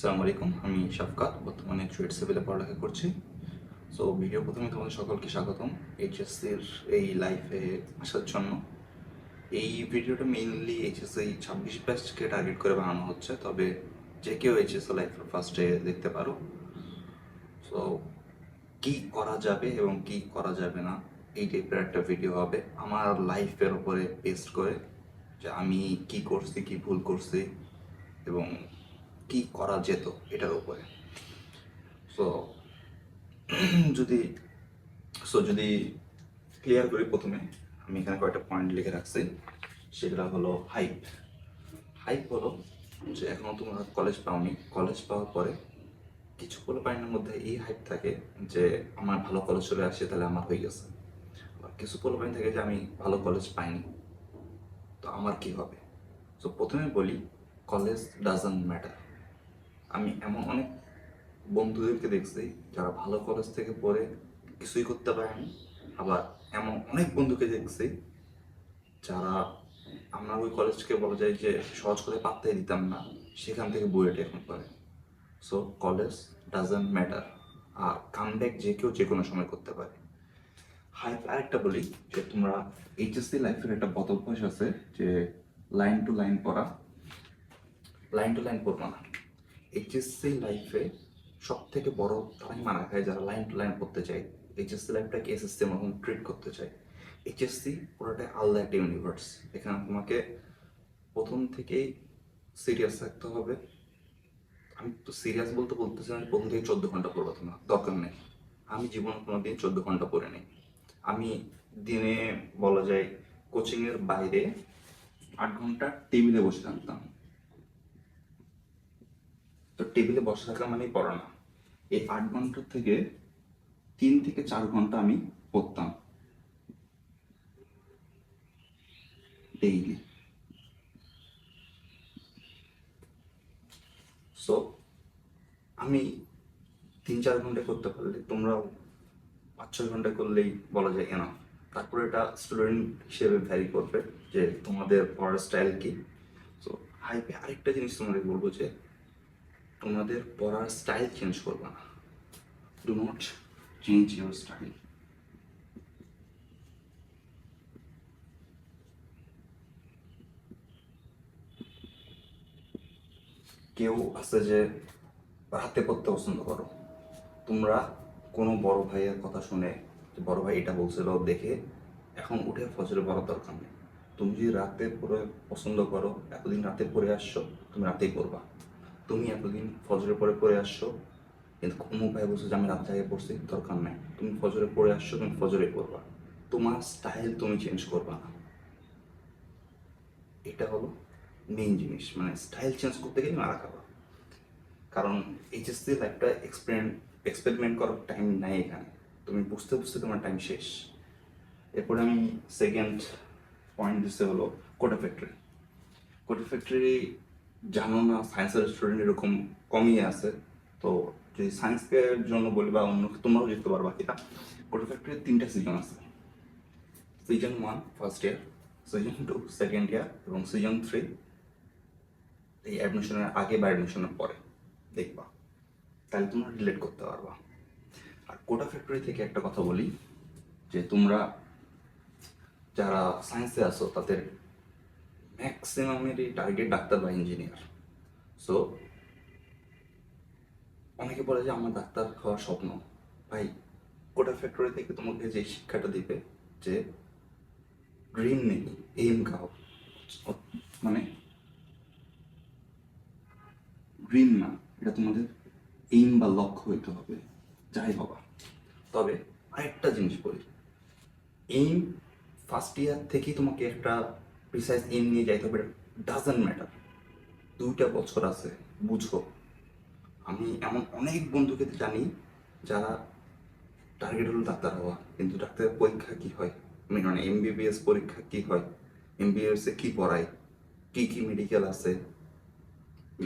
আসসালামু আলাইকুম। আমি শাফকাত, বর্তমানে ট্রেড সেভেলে পড়ালেখা করছি। সো ভিডিও প্রথমে তোমাদের সকলকে স্বাগতম এইচএসসির এই লাইফে আসার জন্য। এই ভিডিওটা মেইনলি এইচএসসি ছাব্বিশ ব্যাচকে টার্গেট করে বানানো হচ্ছে, তবে যে কেউ এইচএসসি লাইফের ফার্স্টে দেখতে পারো। সো কি করা যাবে এবং কি করা যাবে না, এই টাইপের একটা ভিডিও হবে। আমার লাইফের ওপরে বেস্ট করে যে আমি কি করছি, কি ভুল করছি এবং কি করা যেত এটার উপরে? সো যদি সো যদি ক্লিয়ার করি প্রথমে, আমি এখানে কয়েকটা পয়েন্ট লিখে রাখছি। সেগুলো হলো হাইপ হাইপ হলো যে এখনও তোমরা কলেজ পাওনি। কলেজ পাওয়ার পরে কিছু পোলোপাইনের মধ্যে এই হাইপ থাকে যে আমার ভালো কলেজ চলে আসে, তাহলে আমার হয়ে গেছে। কিছু পোলোপাইন থাকে যে আমি ভালো কলেজ পাইনি, তো আমার কি হবে? সো প্রথমে বলি কলেজ ডাজন্ট ম্যাটার আমি এমন অনেক বন্ধুদেরকে দেখছি যারা ভালো কলেজ থেকে পড়ে কিছুই করতে পারেনি আবার এমন অনেক বন্ধুকে দেখছি যারা আমরা ওই কলেজকে বলা যায় যে সহজ করে পাত্তাই দিতাম না, সেখান থেকে বইয়েটা এখন করে। সো কলেজ ডাজন্ট ম্যাটার আর কামব্যাক যে কেউ যে কোনো সময় করতে পারে। হাই আরেকটা বলি যে তোমরা এইচএসসি লাইফের একটা বদল বয়স আছে যে লাইন টু লাইন পড়া। লাইন টু লাইন পড়ব না। এইচএসসি লাইফে সব থেকে বড় তারাই মারা খায়? যারা লাইন টু লাইন পড়তে চায়। এইচএসসি লাইফটাকে এসএসসি মতন ট্রিট করতে চায়। এইচএসসি পুরোটাই আলাদা একটা ইউনিভার্স এখানে তোমাকে প্রথম থেকেই সিরিয়াস থাকতে হবে। আমি তো সিরিয়াস বলতে বলতেছি যে প্রথম থেকে চোদ্দ ঘণ্টা পড়ব তোমার, দরকার নেই। আমি জীবনে কোনো দিন চোদ্দ ঘণ্টা পড়ে নেই। আমি দিনে বলা যায় কোচিংয়ের বাইরে আট ঘণ্টা টেবিলে বসে থাকতাম। তো টেবিলে বসে থাকা মানেই পড়া না। এই আট ঘণ্টা থেকে তিন থেকে চার ঘণ্টা আমি পড়তাম। ডেইলি সো আমি তিন চার ঘণ্টা করতে পারলে, তোমরাও পাঁচ ছয় ঘণ্টা করলেই বলা যায় এনা তারপরে এটা স্টুডেন্ট হিসেবে ভ্যারি করবে যে তোমাদের পড়ার স্টাইল কি। সো হাইপে আরেকটা জিনিস তোমাদের বলব যে তোমাদের পড়ার স্টাইল চেঞ্জ করবে না। Do not change your style কেউ আছে যে রাতে পড়তে পছন্দ করো। তোমরা কোনো বড় ভাইয়ের কথা শুনে বড় ভাই এটা বলছিল দেখে এখন উঠে ফজরে পড়ার দরকার নেই। তুমি যদি রাতে পড়ে পছন্দ করো, এতদিন রাতে পড়ে আসছো, তুমি রাতেই পড়বা। তুমি এতদিন ফজরে পরে পড়ে আসছো, কিন্তু অমুক উপায় বলছো যে আমি রাত জায়গায় পড়ছি, দরকার নাই। তুমি ফজরে পড়ে আসছো, তুমি ফজরে পড়বা। তোমার স্টাইল তুমি চেঞ্জ করবা না। এটা হলো মেইন জিনিস মানে স্টাইল চেঞ্জ করতে গেলে মারা খাবা। কারণ এইচএসসি লাইফটা এক্সপেরিমেন্ট এক্সপেরিমেন্ট করার টাইম নাই এখানে। তুমি বুঝতে বুঝতে তোমার টাইম শেষ। এরপরে আমি সেকেন্ড পয়েন্ট দিতে হলো কোটা ফ্যাক্টরি কোটা ফ্যাক্টরি জানো না সায়েন্সের স্টুডেন্ট এরকম কমই আছে। তো যদি সায়েন্সের জন্য বলি বা অন্য তোমরাও যেতে পারবা কিনা কোটা ফ্যাক্টরির তিনটা সিজন আছে। Season one first year season two second year এবং সিজন থ্রি এই অ্যাডমিশনের আগে বা অ্যাডমিশনের পরে দেখবা। তাহলে তোমরা রিলেট করতে পারবা। আর কোটা ফ্যাক্টরি থেকে একটা কথা বলি, যে তোমরা যারা সায়েন্সে আসো তাদের ম্যাক্সিমামেরই টার্গেট ডাক্তার বা ইঞ্জিনিয়ার সো অনেকে বলে যে, আমার ডাক্তার হওয়ার স্বপ্ন। ভাই কোটা ফ্যাক্টরি থেকে তোমাকে যে শিক্ষাটা দিবে, যে ড্রিম নেই এইম গাও মানে ড্রিম না, এটা তোমাদের এইম বা লক্ষ্য হইতে হবে, যাই হবা তবে আরেকটা জিনিস বলি এইম ফার্স্ট ইয়ার থেকেই তোমাকে একটা প্রিসাইজ এইম নিয়ে যাইতে হবে ডাজেন্ট ম্যাটার দুইটা বছর আছে, বুঝো। আমি এমন অনেক বন্ধুকে জানি যারা টার্গেট হলো ডাক্তার হওয়া, কিন্তু ডাক্তারের পরীক্ষা কি হয়? মানে এমবিবিএস পরীক্ষা কি হয়? এমবিবিএস এ কি পড়ায়? কি কি মেডিকেল আছে?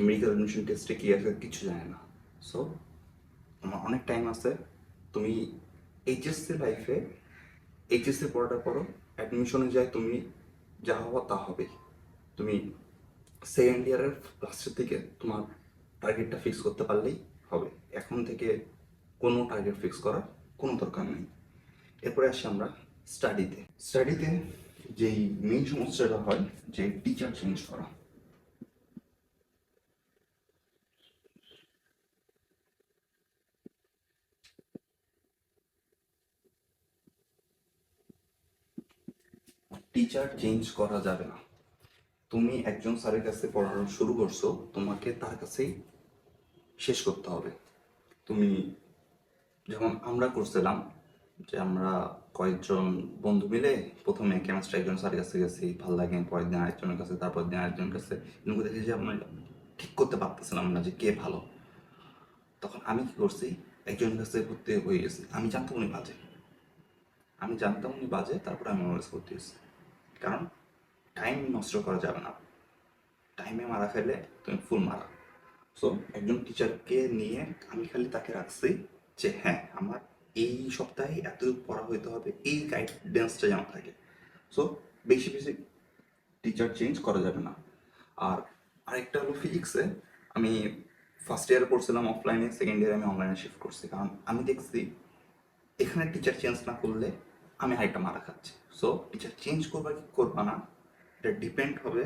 মেডিকেল অ্যাডমিশন টেস্টে কি আছে? কিছু জানে না। সো আমার অনেক টাইম আছে। তুমি এইচএসসি লাইফে এইচএসসি পড়াটা করো অ্যাডমিশনে যায় তুমি যা হওয়া তা হবে তুমি সেকেন্ড ইয়ারের লাস্টের দিকে তোমার টার্গেটটা ফিক্স করতে পারলেই হবে। এখন থেকে কোনো টার্গেট ফিক্স করার কোনো দরকার নেই। এরপরে আসি আমরা স্টাডিতে স্টাডিতে যেই মেইন সমস্যাটা হয়, যে টিচার চেঞ্জ করা। টিচার চেঞ্জ করা যাবে না। তুমি একজন স্যারের কাছে পড়ানো শুরু করছ, তোমাকে তার কাছেই শেষ করতে হবে। তুমি যেমন আমরা করছিলাম যে আমরা কয়েকজন বন্ধু মিলে প্রথমে কেমিস্ট্রি একজন স্যারের কাছে গেছি, ভালো লাগে, পরের দিন আরেকজনের কাছে তারপর দিন আরেকজনের কাছে। কিন্তু দেখি যে আমরা ঠিক করতে পারতেছিলাম না যে কে ভালো। তখন আমি কি করছি, একজনের কাছে ভর্তি হয়ে গেছি। আমি জানতাম উনি বাজে। আমি জানতাম উনি বাজে, তারপরে আমি কাছে ভর্তি হয়েছি। কারণ টাইম নষ্ট করা যাবে না। টাইমে মারা ফেলে তুমি ফুল মারা। সো একজন টিচারকে নিয়ে আমি খালি তাকে রাখছি যে হ্যাঁ আমার এই সপ্তাহে এত পড়া হইতে হবে, এই গাইডেন্সটা যেন থাকে। সো বেশি বেশি টিচার চেঞ্জ করা যাবে না। আর আরেকটা হলো ফিজিক্সে আমি ফার্স্ট ইয়ারে পড়ছিলাম অফলাইনে সেকেন্ড ইয়ারে আমি অনলাইনে শিফট করছি। কারণ আমি দেখছি, এখানে টিচার চেঞ্জ না করলে আমি আরেকটা মারা খাচ্ছি। সো এটা চেঞ্জ করবা কি করবা না, এটা ডিপেন্ড হবে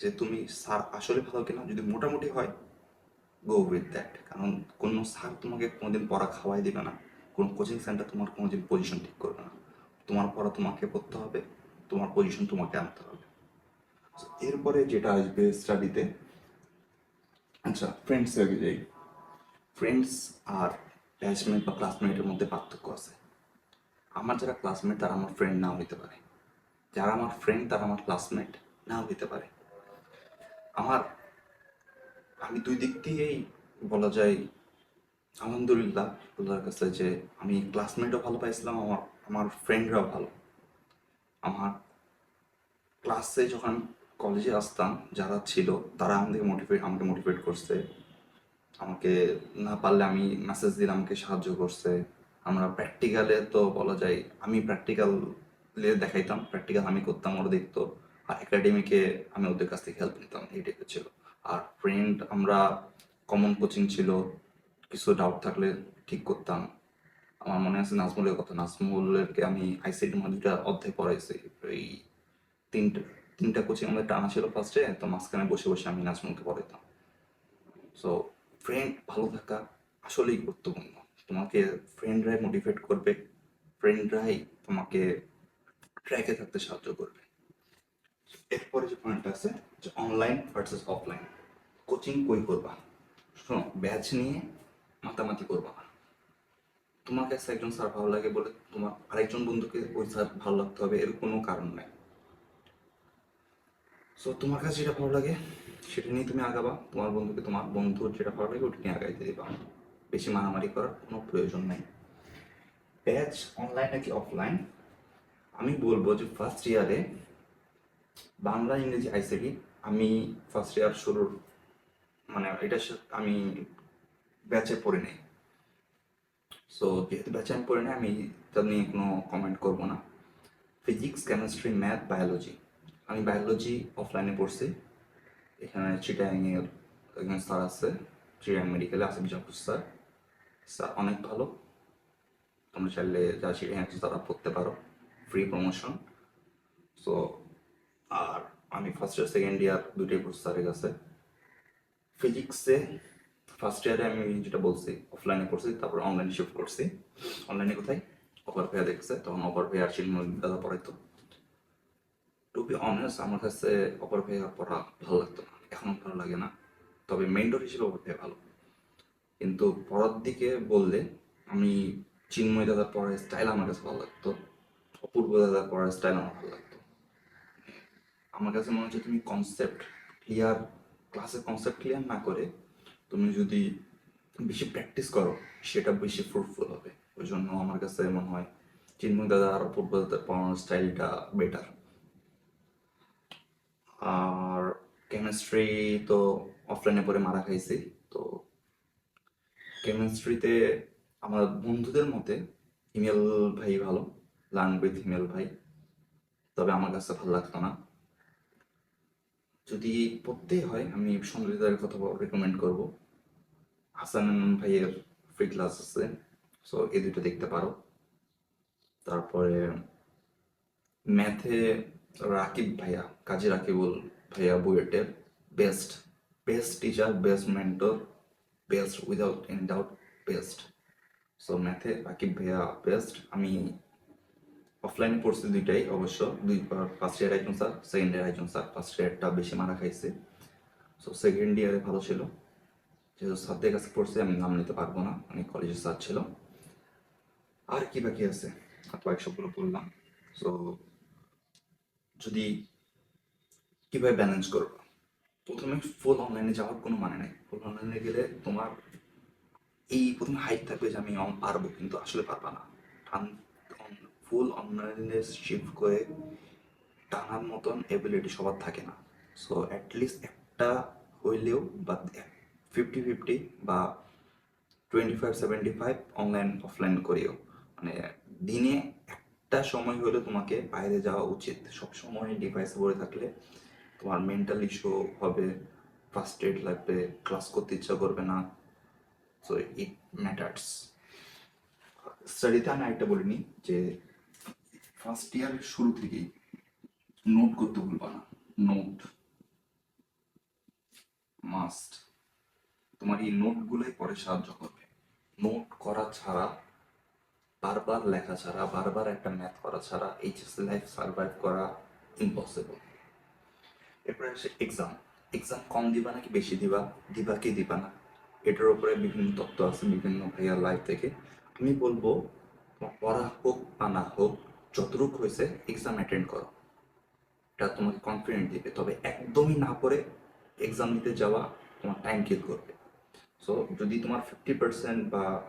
যে তুমি সার আসলে ভালো কিনা। যদি মোটামুটি হয় গো উইথ দ্যাট কারণ কোনো স্যার তোমাকে কোনোদিন পড়া খাওয়াই দিবে না। কোনো কোচিং সেন্টার তোমার কোনোদিন পজিশন ঠিক করবে না। তোমার পড়া তোমাকে পড়তে হবে, তোমার পজিশন তোমাকে আনতে হবে। এরপরে যেটা আসবে স্টাডিতে আচ্ছা ফ্রেন্ডস যাই ফ্রেন্ডস আর ব্যাচমেট বা ক্লাসমেটের মধ্যে পার্থক্য আছে। আমার যারা ক্লাসমেট তারা আমার ফ্রেন্ড নাও হইতে পারে। যারা আমার ফ্রেন্ড তারা আমার ক্লাসমেট নাও হইতে পারে। আমার, আমি দুই দিক দিয়েই বলা যায়, আলহামদুলিল্লাহ, আল্লাহর কাছে যে আমি ক্লাসমেটও ভালো পাইছিলাম, আমার আমার ফ্রেন্ডরাও ভালো। আমার ক্লাসে যখন কলেজে আসতাম, যারা ছিল, তারা আমাদের মোটিভেট আমাকে মোটিভেট করছে। আমাকে না পারলে আমি মেসেজ দিলে আমাকে সাহায্য করছে। আমরা প্র্যাকটিক্যালে তো বলা যায় আমি প্র্যাকটিক্যাল দেখাইতাম প্র্যাকটিক্যাল আমি করতাম, ওরা দেখতো আর একাডেমিকে আমি ওদের কাছ থেকে হেল্প নিতাম এই টাইপের ছিল আর ফ্রেন্ড আমরা কমন কোচিং ছিল, কিছু ডাউট থাকলে ঠিক করতাম। আমার মনে আছে নাজমুলের কথা নাজমুলেরকে আমি মধ্যে দুটা অধ্যায় পড়াইছি, এই তিনটা তিনটা কোচিং আমাদের টানা ছিল ফার্স্টে তো মাঝখানে বসে বসে আমি নাজমুলকে পড়াইতাম। সো ফ্রেন্ড ভালো থাকা আসলেই গুরুত্বপূর্ণ। তোমাকে ফ্রেন্ড ফ্রেন্ডরাই মোটিভেট করবে ফ্রেন্ড ফ্রেন্ডরাই তোমাকে ট্র্যাকে থাকতে সাহায্য করবে। এরপরে যে পয়েন্ট আছে, যে অনলাইন ভার্সেস অফলাইন কোচিং কই করবা? শোনো ব্যাচ নিয়ে মাতামাতি করবা তোমার কাছে একজন স্যার ভালো লাগে বলে তোমার আরেকজন বন্ধুকে ওই স্যার ভালো লাগতে হবে, এর কোনো কারণ নাই। সো তোমার কাছে যেটা ভালো লাগে, সেটা নিয়ে তুমি আগাবা। তোমার বন্ধুকে, তোমার বন্ধুর যেটা ভালো লাগে, ওটা নিয়ে আগাইতে দিবা। বেশি মারামারি করার কোনো প্রয়োজন নাই। ব্যাচ অনলাইন নাকি অফলাইন আমি বলব যে ফার্স্ট ইয়ারে বাংলা, ইংরেজি আইসিটি আমি ফার্স্ট ইয়ার শুরুর মানে এটা আমি ব্যাচে পড়ে নেই। সো যেহেতু ব্যাচে আমি পড়ে নেই, আমি তা নিয়ে কোনো কমেন্ট করব না। ফিজিক্স কেমিস্ট্রি ম্যাথ বায়োলজি আমি বায়োলজি অফলাইনে পড়ছি। এখানে চিটাংয়ের একজন স্যার আছে চিটাং মেডিকেলে আসিফ জাফর স্যার অনেক ভালো। তোমরা চাইলে যা আছে তারা পড়তে পারো। ফ্রি প্রমোশন সো আর আমি ফার্স্ট ইয়ার সেকেন্ড ইয়ার দুটোই পড়ছি স্যারের কাছে। ফিজিক্সে ফার্স্ট ইয়ারে আমি যেটা বলছি অফলাইনে পড়ছি তারপর অনলাইনে শিফট করছি। অনলাইনে কোথায়? অপার ভাইয়া দেখছে, তখন অপার ভাইয়া আর দাদা পড়াইতো। টু বি অনেস্ট আমার কাছে অপার ভাইয়া পড়া ভালো লাগতো না। এখন ভালো লাগে না। তবে মেন্টর হিসেবে অপর ভাইয়া ভালো। কিন্তু পড়ার দিকে বললে আমি চিন্ময় দাদার পড়ার স্টাইল আমার কাছে ভালো লাগতো। অপূর্ব দাদার পড়ার স্টাইল আমার ভালো লাগতো। আমার কাছে মনে হচ্ছে তুমি কনসেপ্ট ক্লিয়ার ক্লাসের কনসেপ্ট ক্লিয়ার না করে তুমি যদি বেশি প্র্যাকটিস করো, সেটা বেশি ফ্রুটফুল হবে। ওই জন্য আমার কাছে মনে হয় চিন্ময় দাদা আর অপূর্ব দাদার পড়ানোর স্টাইলটা বেটার আর কেমিস্ট্রি তো অফলাইনে পরে মারা খাইছি। কেমিস্ট্রিতে আমার বন্ধুদের মতে হিমেল ভাই ভালো লার্ন উইথ হিমেল ভাই। তবে আমার কাছে ভালো লাগতো না। যদি পড়তেই হয়, আমি সঞ্জয়দার কথা রেকমেন্ড করব। হাসান ভাইয়ের ফ্রি ক্লাস আছে সো এই দুটো দেখতে পারো। তারপরে ম্যাথে রাকিব ভাইয়া, কাজী রাকিবুল ভাইয়া বুয়েটের best best teacher best mentor best without any doubt best so ম্যাথে রাকিব ভাইয়া বেস্ট আমি অফলাইনে পড়ছি দুইটাই, অবশ্য। দুই ফার্স্ট ইয়ার একজন স্যার সেকেন্ড ইয়ার একজন স্যার ফার্স্ট ইয়ারটা বেশি মারা খাইছে। সো সেকেন্ড ইয়ারে ভালো ছিল। যেহেতু স্যারদের কাছে পড়ছে, আমি নাম নিতে পারব না। আমি কলেজের স্যার ছিল। আর কি বাকি আছে? আর কয়েকশোগুলো পড়লাম সো যদি কীভাবে ব্যালেন্স করব? প্রথমে ফুল অনলাইনে যাওয়ার কোনো মানে নেই। ফুল অনলাইনে গেলে তোমার এই প্রথমে হাইট থাকবে যে আমি পারব, কিন্তু আসলে পারবা না। ফুল অনলাইনে শিফট করে টানার মতন এবিলিটি সবার থাকে না। সো অ্যাটলিস্ট একটা হইলেও বা ফিফটি ফিফটি বা twenty five seventy five online offline করিও। মানে দিনে একটা সময় হলে তোমাকে বাইরে যাওয়া উচিত। সব সময় ডিভাইসে পড়ে থাকলে তোমার মেন্টাল ইস্যু হবে ফার্স্টেড লাগবে ক্লাস করতে ইচ্ছা করবে না সো ইট ম্যাটার্স স্টাডিতে আমি একটা বলিনি, যে ফার্স্ট ইয়ারের শুরু থেকেই নোট করতে ভুলবা না নোট মাস্ট তোমার এই নোটগুলোই পরে সাহায্য করবে। নোট করা ছাড়া, বারবার লেখা ছাড়া, বারবার একটা ম্যাথ করা ছাড়া এইচএসসি লাইফ সার্ভাইভ করা ইম্পসিবল এরপরে আসে এক্সাম এক্সাম কম দিবা নাকি বেশি দিবা? দিবা কি দিবা না? এটার উপরে বিভিন্ন তত্ত্ব আছে বিভিন্ন ভাইয়ার লাইফ থেকে। আমি বলব তোমার পড়া হোক বা না হোক, যতটুকু হয়েছে এক্সাম অ্যাটেন্ড করো। এটা তোমাকে কনফিডেন্ট দিবে। তবে একদমই না পড়ে এক্সাম দিতে যাওয়া তোমার টাইম কিল করবে। সো যদি তোমার ফিফটি পার্সেন্ট বা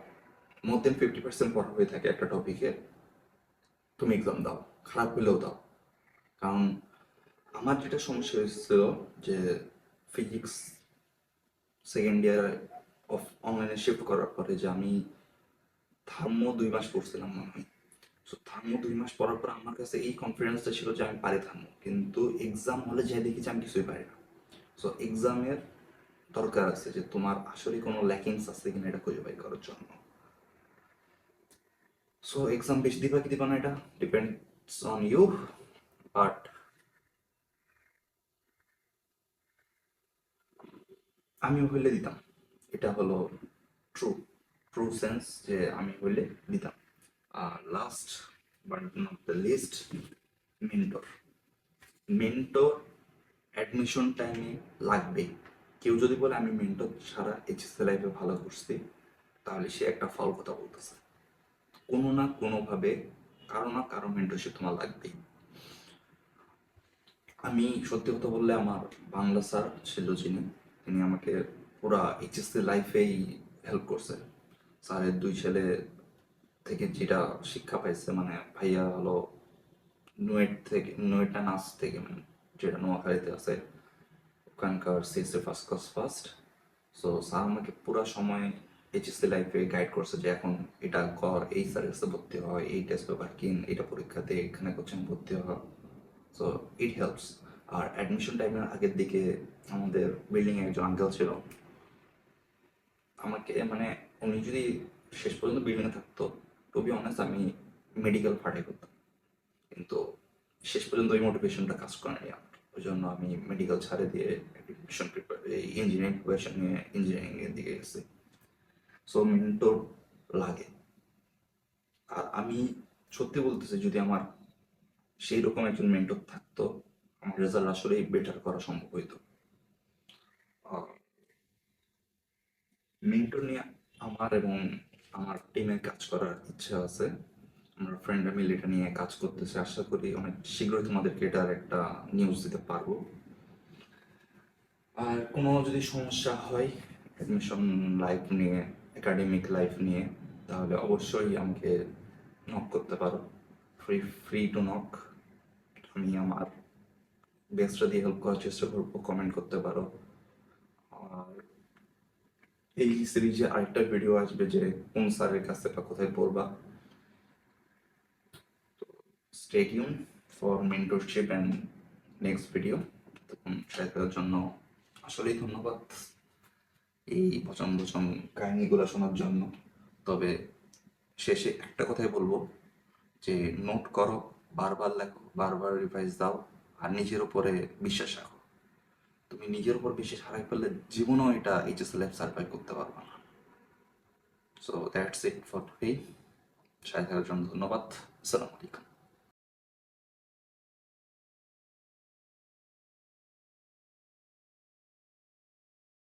মোর দেন ফিফটি পার্সেন্ট পড়া হয়ে থাকে একটা টপিকে তুমি এক্সাম দাও। খারাপ হলেও দাও। কারণ আমার যেটা সমস্যা হয়েছিল যে ফিজিক্স সেকেন্ড ইয়ার অফ অনলাইনে শিফট করার পরে যে আমি থার্মো দুই মাস পড়ছিলাম মনে হয়। সো থার্মো দুই মাস পড়ার পর আমার কাছে এই কনফিডেন্সটা ছিল যে আমি পারি থার্মো কিন্তু এক্সাম হলে যাই দেখি যে আমি কিছুই পারি না। সো এক্সামের দরকার আছে যে তোমার আসলে কোনো ল্যাকিংস আছে কিনা এটা খুঁজে বাই করার জন্য। সো এক্সাম বেশি দিবা কি দিবা না এটা? ডিপেন্ডস অন ইউ বাট আমিও হইলে দিতাম। এটা হলো ট্রু ট্রু সেন্স যে আমি হইলে দিতাম। আর last but not the least mentor mentor admission টাইমে লাগবে কেউ যদি বলে, আমি মেন্টর ছাড়া এইচএসসি লাইফে ভালো করছি, তাহলে সে একটা ফল কথা বলতেছে। কোনো না কোনোভাবে, কারও না কারও মেন্টরশিপ তোমার লাগবেই। আমি সত্যি কথা বললে আমার বাংলা স্যার ছিল যিনি তিনি আমাকে পুরা এইচএসসি লাইফেই হেল্প করছে। স্যারের দুই ছেলে থেকে যেটা শিক্ষা পাইছে মানে ভাইয়া হলো নুয়েট থেকে নুয়েটা নাচ থেকে মানে যেটা নোয়াখালীতে আছে, ওখানকার CSC first class first so sir আমাকে পুরো সময় এইচএসসি লাইফে গাইড করছে যে এখন এটা কর, এই কাছে ভর্তি হয় এই টেস্ট পেপার কিন এটা পরীক্ষা দে এখানে কোচিং ভর্তি হয় সো ইট হেল্পস আর অ্যাডমিশন টাইমের আগের দিকে আমাদের বিল্ডিং এ একজন আঙ্কেল ছিল। আমাকে মানে উনি যদি শেষ পর্যন্ত বিল্ডিং এ থাকতো টু বি অনেস্ট আমি মেডিকেল ফাটে করতাম। কিন্তু শেষ পর্যন্ত ওই মোটিভেশনটা কাজ করেনি আমার ওই জন্য আমি মেডিকেল ছাড়ে দিয়ে এই ইঞ্জিনিয়ারিং প্রিপারেশন নিয়ে ইঞ্জিনিয়ারিং এর দিকে গেছি। সো মেন্টর লাগে। আর আমি সত্যি বলতেছি, যদি আমার সেই রকম একজন মেন্টর থাকতো আমার রেজাল্ট আসলেই বেটার করা সম্ভব হইতো। মেন্টর নিয়ে আমার এবং আমার টিমে কাজ করার ইচ্ছা আছে। আমরা ফ্রেন্ডরা মিলে এটা নিয়ে কাজ করতেছি। আশা করি অনেক শীঘ্রই তোমাদেরকে এটার একটা নিউজ দিতে পারব। আর কোনো যদি সমস্যা হয় অ্যাডমিশন লাইফ নিয়ে একাডেমিক লাইফ নিয়ে, তাহলে অবশ্যই আমাকে নক করতে পারো। ফ্রি ফ্রি টু নক আমি আমার বেস্টটা দিয়ে হেল্প করার চেষ্টা করব কমেন্ট করতে পারো। আর এই সিরিজে আরেকটা ভিডিও আসবে যে কোন স্যারের কাছে বা কোথায় পড়বা। Stay tuned for mentorship and next video তখন দেখার জন্য আসলেই ধন্যবাদ এই পছন্দ পছন্দ কাহিনীগুলো শোনার জন্য। তবে শেষে একটা কথাই বলব যে নোট করো, বারবার লেখো, বারবার রিভাইজ দাও। আর নিজের উপরে বিশ্বাস রাখো। তুমি নিজের উপর বিশ্বাস হারাই ফেললে জীবনও এটা এইচএস লাইফ সার্ভাইভ করতে পারবে না। So that's it for today সাথে জন্য ধন্যবাদ। আসসালামু আলাইকুম।